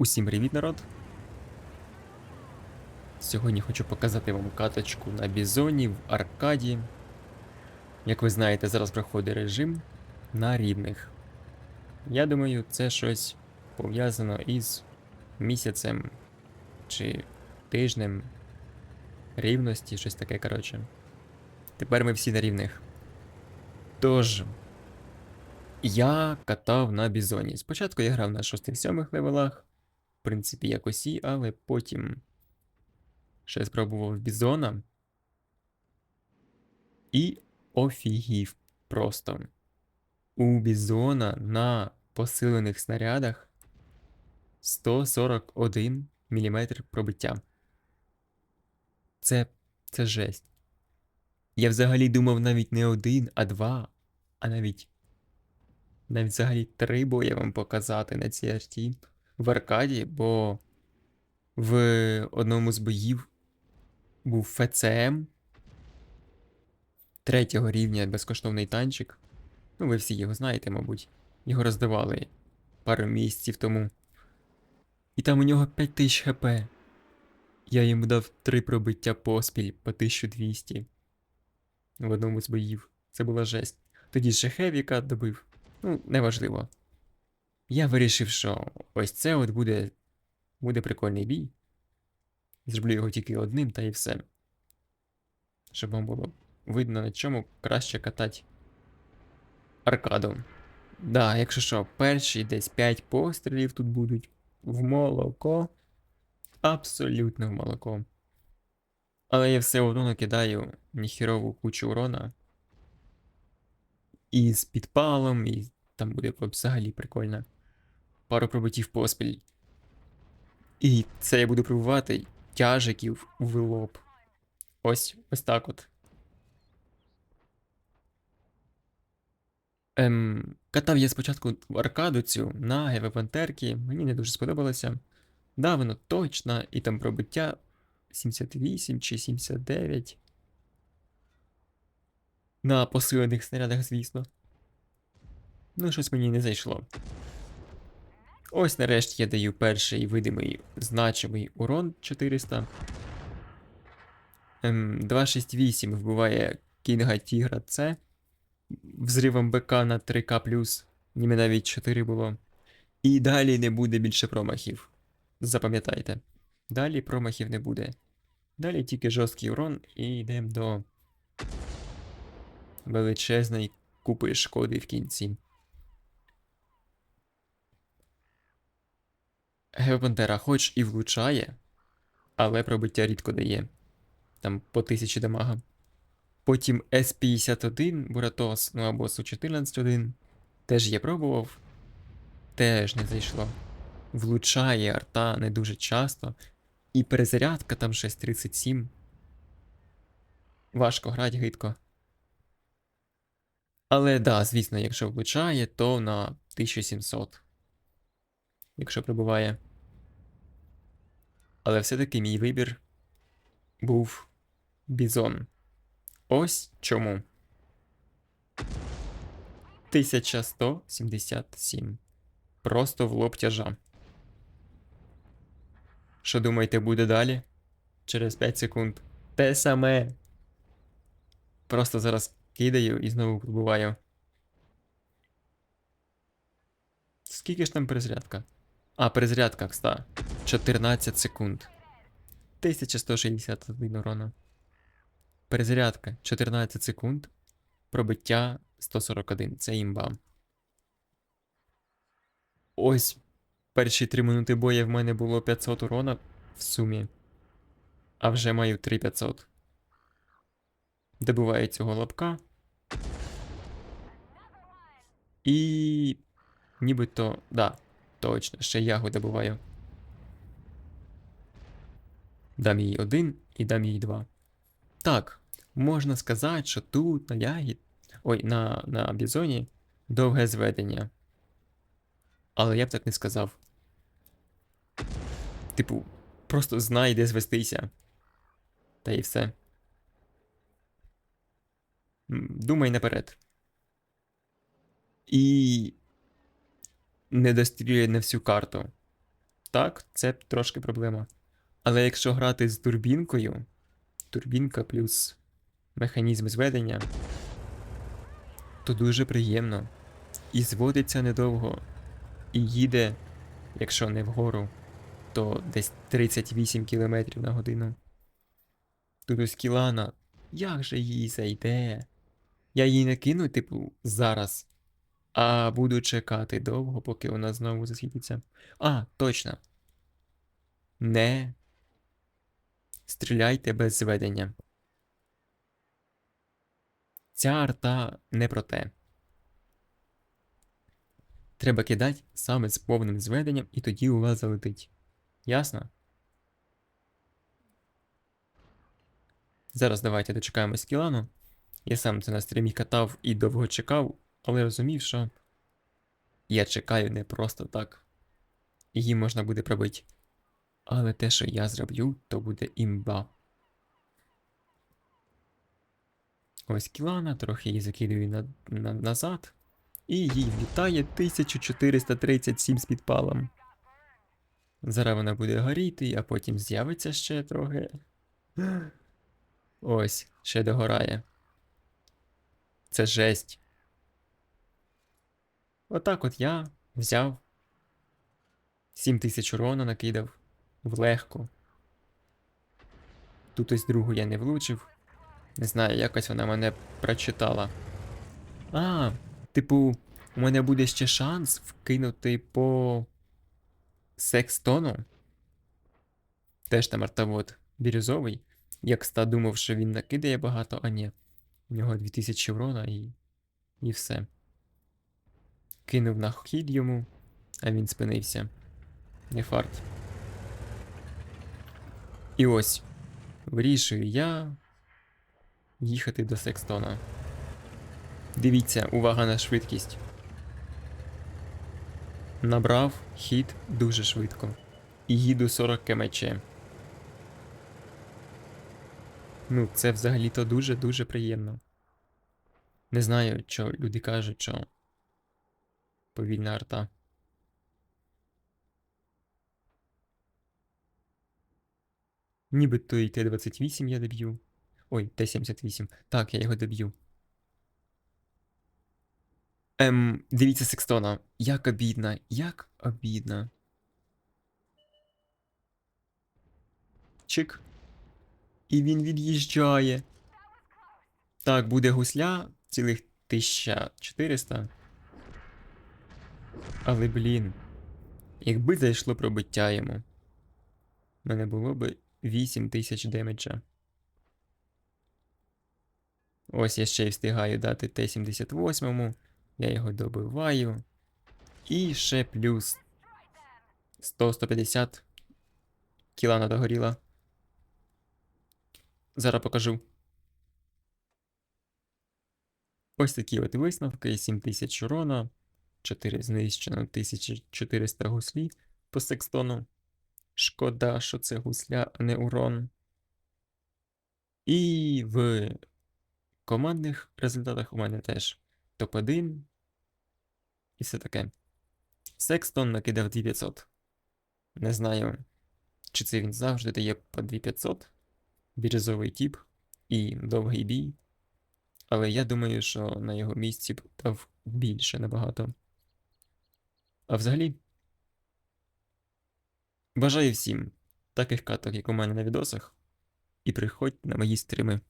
Усім привіт, народ! Сьогодні хочу показати вам каточку на бізоні в аркаді. Як ви знаєте, зараз проходить режим на рівних. Я думаю, це щось пов'язано із місяцем чи тижнем рівності, щось таке, коротше. Тепер ми всі на рівних. Тож, я катав на бізоні. Спочатку я грав на 6-7 левелах, в принципі, як усі, але потім ще спробував бізона. І офігів просто. У бізона на посилених снарядах 141 мм пробиття. Це, це жесть. Я взагалі думав навіть не один, а два, а навіть навіть взагалі три бої вам показати на цій арті в аркаді, бо в одному з боїв був ФЦМ третього рівня безкоштовний танчик. Ну, ви всі його знаєте, мабуть. Його роздавали пару місяців тому. І там у нього 5000 хп. Я йому дав три пробиття поспіль по 1200 в одному з боїв. Це була жесть. Тоді ще Хевіка добив. Ну, неважливо. Я вирішив, що ось це от буде, буде прикольний бій. Зроблю його тільки одним, та і все. Щоб вам було видно, на чому краще катати аркаду. Да, якщо що, перші десь 5 пострілів тут будуть в молоко. Абсолютно в молоко. Але я все одно накидаю ніхірову кучу урона. І з підпалом, і там буде взагалі прикольно. Пару пробиттів поспіль. І це я буду пробувати тяжиків в лоб. Ось ось так от. Ем, катав я спочатку аркаду цю на ГВ Пантерки, мені не дуже сподобалося. Да, воно точно, і там пробиття 78 чи 79. На посилених снарядах, звісно. Ну, щось мені не зайшло. Ось нарешті я даю перший видимий значимий урон 400. Ем, 268 вбиває Кінга Тігра С. Взривом БК на 3К, ніби навіть 4 було. І далі не буде більше промахів. Запам'ятайте. Далі промахів не буде. Далі тільки жорсткий урон і йдемо до величезної купи шкоди в кінці. Геопантера хоч і влучає, але пробиття рідко дає. Там по 1000 дамага. Потім С-51 Буратос, ну або Су-14-1. Теж я пробував. Теж не зайшло. Влучає арта не дуже часто. І перезарядка там 6.37. Важко грати гидко. Але да, звісно, якщо влучає, то на 1700. Якщо прибуває. Але все-таки мій вибір був Бізон. Ось чому. 1177. Просто в лоб тяжа. Що думаєте, буде далі? Через 5 секунд. Те саме. Просто зараз кидаю і знову пробуваю. Скільки ж там перезарядка? А, перезарядка, кста. 14 секунд. 1161 урона. Перезарядка 14 секунд. Пробиття 141. Це імба. Ось перші 3 минути боя в мене було 500 урона в сумі. А вже маю 3500. Добиваю цього лапка. І. Нібито. Да, точно, ще ягу добиваю. Дам їй один і дам їй два. Так, можна сказати, що тут на ягід. Ой, на, на бізоні довге зведення. Але я б так не сказав. Типу, просто знай, де звестися. Та і все. Думай наперед. І не дострілює на всю карту. Так, це трошки проблема. Але якщо грати з турбінкою, турбінка плюс механізм зведення, то дуже приємно. І зводиться недовго. І їде, якщо не вгору, то десь 38 км на годину. Тут ось Кілана, як же їй зайде? Я її не кину, типу, зараз. А буду чекати довго, поки вона знову засвітиться. А, точно. Не стріляйте без зведення. Ця арта не про те. Треба кидати саме з повним зведенням, і тоді у вас залетить. Ясно? Зараз давайте дочекаємось Кілану. Я сам це на стрімі катав і довго чекав, але розумів, що я чекаю не просто так. Її можна буде пробити. Але те, що я зроблю, то буде імба. Ось Кілана, трохи її закидую на, на, назад. І їй влітає 1437 з підпалом. Зараз вона буде горіти, а потім з'явиться ще трохи. Ось, ще догорає. Це жесть. Отак от я взяв 7000 урона накидав в легку. Тут ось другу я не влучив. Не знаю, якось вона мене прочитала. А, типу, у мене буде ще шанс вкинути по секстону. Теж там артовод бірюзовий. Як ста думав, що він накидає багато, а ні. У нього 2000 урона і. і все. Кинув на хід йому, а він спинився. Не фарт. І ось. Вирішую я їхати до Секстона. Дивіться, увага на швидкість. Набрав хід дуже швидко. І їду 40 кмч. Ну, це взагалі-то дуже-дуже приємно. Не знаю, що люди кажуть, що повільна арта. Нібито і Т-28 я доб'ю. Ой, Т-78. Так, я його доб'ю. Ем, дивіться Секстона. Як обідно, як обідно. Чик. І він від'їжджає. Так, буде гусля цілих 1400. Але, блін. Якби зайшло пробиття йому. в мене було би 8000 демеджа. Ось я ще й встигаю дати Т-78. Я його добиваю. І ще плюс 100-150 кіла догоріла. Зараз покажу. Ось такі от висновки: 7000 урона, 4 знищено, 1400 гуслі по секстону. Шкода, що це гусля, а не урон. І в командних результатах у мене теж топ-1 і все таке. Секстон накидав 2500. Не знаю, чи це він завжди дає по 2500. Бірюзовий тіп і довгий бій. Але я думаю, що на його місці б дав більше набагато. А взагалі. Бажаю всім таких каток, як у мене на відосах, і приходь на мої стріми.